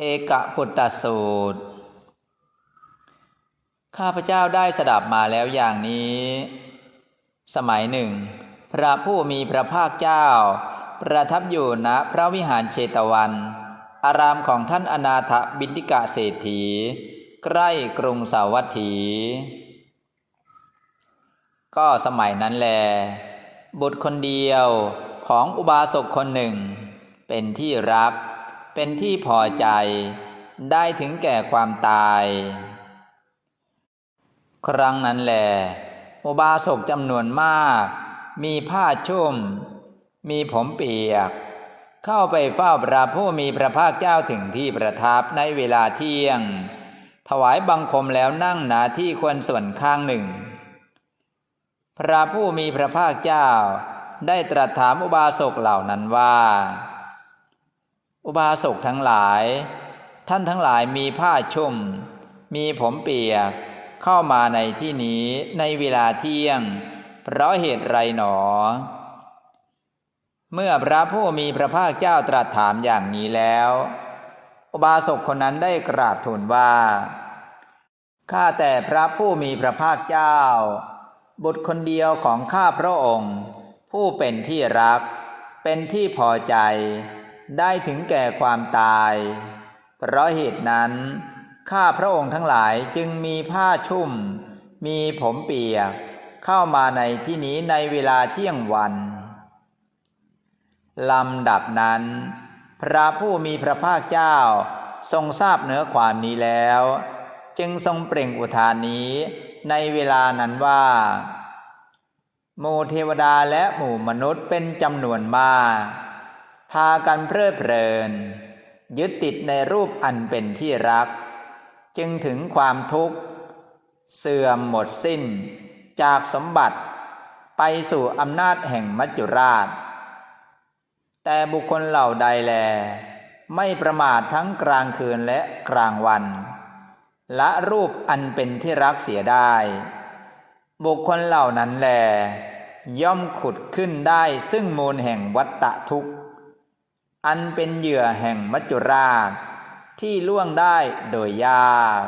เอกพุตตสูตร ข้าพเจ้าได้สดับมาแล้วอย่างนี้ สมัยหนึ่ง พระผู้มีพระภาคเจ้า ประทับอยู่ณพระวิหารเชตวัน อารามของท่านอนาถบินติกะเศรษฐี ใกล้กรุงสาวัตถี ก็สมัยนั้นแล บุตรคนเดียวของอุบาสกคนหนึ่ง เป็นที่รัก เป็นที่พอใจ ได้ถึงแก่ความตาย ครั้งนั้นแหลอุบาสกจำนวนมาก มีผ้าชุ่ม มีผมเปียก เข้าไปเฝ้าพระผู้มีพระภาคเจ้าถึงที่ประทับในเวลาเที่ยง ถวายบังคมแล้วนั่งหนาที่ควรส่วนข้างหนึ่ง พระผู้มีพระภาคเจ้าได้ตรัสถามอุบาสกเหล่านั้นว่า อุบาสกทั้งหลาย ท่านทั้งหลายมีผ้าชุ่ม มีผมเปียกเข้ามาในที่นี้ในเวลาเที่ยง เพราะเหตุไรหนอ เมื่อพระผู้มีพระภาคเจ้าตรัสถามอย่างนี้แล้ว อุบาสกคนนั้นได้กราบทูลว่าข้าแต่พระผู้มีพระภาคเจ้า บุตรคนเดียวของข้าพระองค์ ผู้เป็นที่รัก เป็นที่พอใจ ได้ถึงแก่ความตาย เพราะเหตุนั้น ข้าพระองค์ทั้งหลายจึงมีผ้าชุ่ม มีผมเปียก เข้ามาในที่นี้ในเวลาเที่ยงวันลำดับนั้น พระผู้มีพระภาคเจ้าทรงทราบเนื้อความนี้แล้ว จึงทรงเปล่งอุทานนี้ในเวลานั้นว่าหมู่เทวดาและหมู่มนุษย์เป็นจำนวนมากากันเพลิดเพลิน ยึดติดในรูปอันเป็นที่รัก จึงถึงความทุกข์ เสื่อมหมดสิ้น จากสมบัติไปสู่อำนาจแห่งมัจจุราช แต่บุคคลเหล่าใดแล ไม่ประมาททั้งกลางคืนและกลางวัน ละรูปอันเป็นที่รักเสียได้ บุคคลเหล่านั้นแล ย่อมขุดขึ้นได้ซึ่งมูลแห่งวัตตะทุกข์ อันเป็นเหยื่อแห่งมัจจุราชที่ล่วงได้โดยยาก